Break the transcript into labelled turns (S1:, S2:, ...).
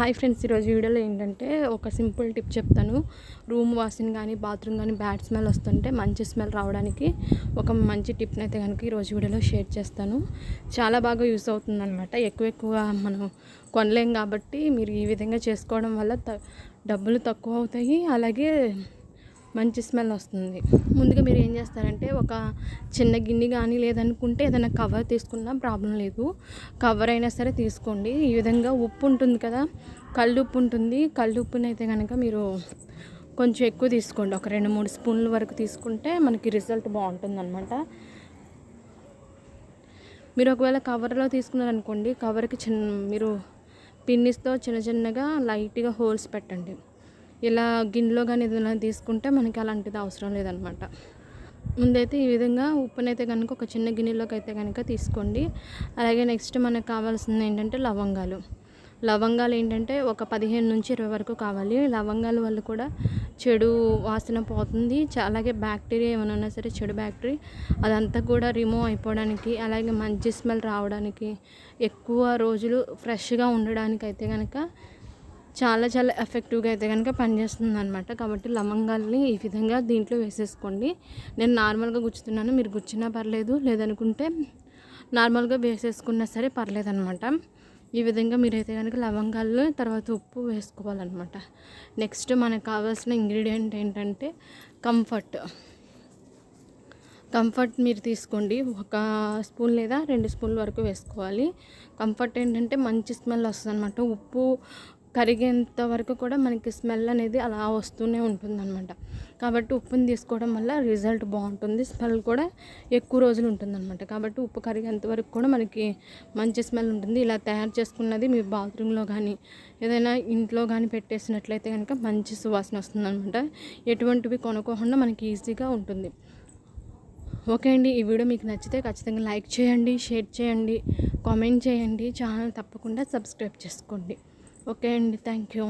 S1: Hi friends ఈరోజు వీడియోలో ఏంటంటే ఒక సింపుల్ టిప్ చెప్తాను. రూమ్ వాసన కానీ బాత్రూమ్ కానీ బ్యాడ్ స్మెల్ వస్తుంటే మంచి స్మెల్ రావడానికి ఒక మంచి టిప్ని అయితే కనుక ఈరోజు వీడియోలో షేర్ చేస్తాను. చాలా బాగా యూస్ అవుతుంది అనమాట ఎక్కువ ఎక్కువ మనం కొనలేం కాబట్టి మీరు ఈ విధంగా చేసుకోవడం వల్ల డబ్బులు తక్కువ అవుతాయి. అలాగే మంచి స్మెల్ వస్తుంది. ముందుగా మీరు ఏం చేస్తారంటే ఒక చిన్న గిన్నె కానీ లేదనుకుంటే ఏదైనా కవర్ తీసుకున్నా ప్రాబ్లం లేదు. కవర్ అయినా సరే తీసుకోండి. ఈ విధంగా ఉప్పు ఉంటుంది కదా కల్లుప్పు ఉంటుంది. కల్లుప్పుని అయితే కనుక మీరు కొంచెం ఎక్కువ తీసుకోండి. ఒక రెండు మూడు స్పూన్ల వరకు తీసుకుంటే మనకి రిజల్ట్ బాగుంటుంది అనమాట మీరు ఒకవేళ కవర్లో తీసుకున్నారనుకోండి కవర్కి చిన్న మీరు పిన్నిస్తో చిన్న చిన్నగా లైట్గా హోల్స్ పెట్టండి. ఇలా గిన్నెలో కానీ ఏదైనా తీసుకుంటే మనకి అలాంటిది అవసరం లేదనమాట. ముందైతే ఈ విధంగా ఉప్పునైతే కనుక ఒక చిన్న గిన్నెలోకి అయితే కనుక తీసుకోండి. అలాగే నెక్స్ట్ మనకు కావాల్సింది ఏంటంటే లవంగాలు. లవంగాలు ఏంటంటే ఒక పదిహేను నుంచి ఇరవై వరకు కావాలి. లవంగాల వల్ల కూడా చెడు వాసన పోతుంది. అలాగే బ్యాక్టీరియా ఏమైనా ఉన్నా సరే చెడు బ్యాక్టీరియా అదంతా కూడా రిమూవ్ అయిపోవడానికి అలాగే మంచి స్మెల్ రావడానికి ఎక్కువ రోజులు ఫ్రెష్గా ఉండడానికి అయితే కనుక చాలా చాలా ఎఫెక్టివ్గా అయితే కనుక పనిచేస్తుంది అనమాట కాబట్టి లవంగాల్ని ఈ విధంగా దీంట్లో వేసేసుకోండి. నేను నార్మల్గా గుచ్చుతున్నాను. మీరు గుచ్చినా పర్లేదు. లేదనుకుంటే నార్మల్గా వేసేసుకున్నా సరే పర్లేదు అనమాట ఈ విధంగా మీరైతే కనుక లవంగాలు తర్వాత ఉప్పు వేసుకోవాలన్నమాట. నెక్స్ట్ మనకు కావాల్సిన ఇంగ్రీడియంట్ ఏంటంటే కంఫర్ట్ కంఫర్ట్ మీరు తీసుకోండి. ఒక స్పూన్ లేదా రెండు స్పూన్ల వరకు వేసుకోవాలి. కంఫర్ట్ ఏంటంటే మంచి స్మెల్ వస్తుంది అనమాట ఉప్పు కరిగేంత వరకు కూడా మనకి స్మెల్ అనేది అలా వస్తూనే ఉంటుందన్నమాట. కాబట్టి ఉప్పుని తీసుకోవడం వల్ల రిజల్ట్ బాగుంటుంది. స్మెల్ కూడా ఎక్కువ రోజులు ఉంటుందన్నమాట. కాబట్టి ఉప్పు కరిగేంత వరకు కూడా మనకి మంచి స్మెల్ ఉంటుంది. ఇలా తయారు చేసుకున్నది మీ బాత్రూంలో కానీ ఏదైనా ఇంట్లో కానీ పెట్టేసినట్లయితే కనుక మంచి సువాసన వస్తుందన్నమాట. ఎటువంటివి కొనుక్కోకుండా మనకి ఈజీగా ఉంటుంది. ఓకే అండి ఈ వీడియో మీకు నచ్చితే ఖచ్చితంగా లైక్ చేయండి షేర్ చేయండి కామెంట్ చేయండి. ఛానల్ తప్పకుండా సబ్స్క్రైబ్ చేసుకోండి. ఓకే అండి థ్యాంక్ యూ.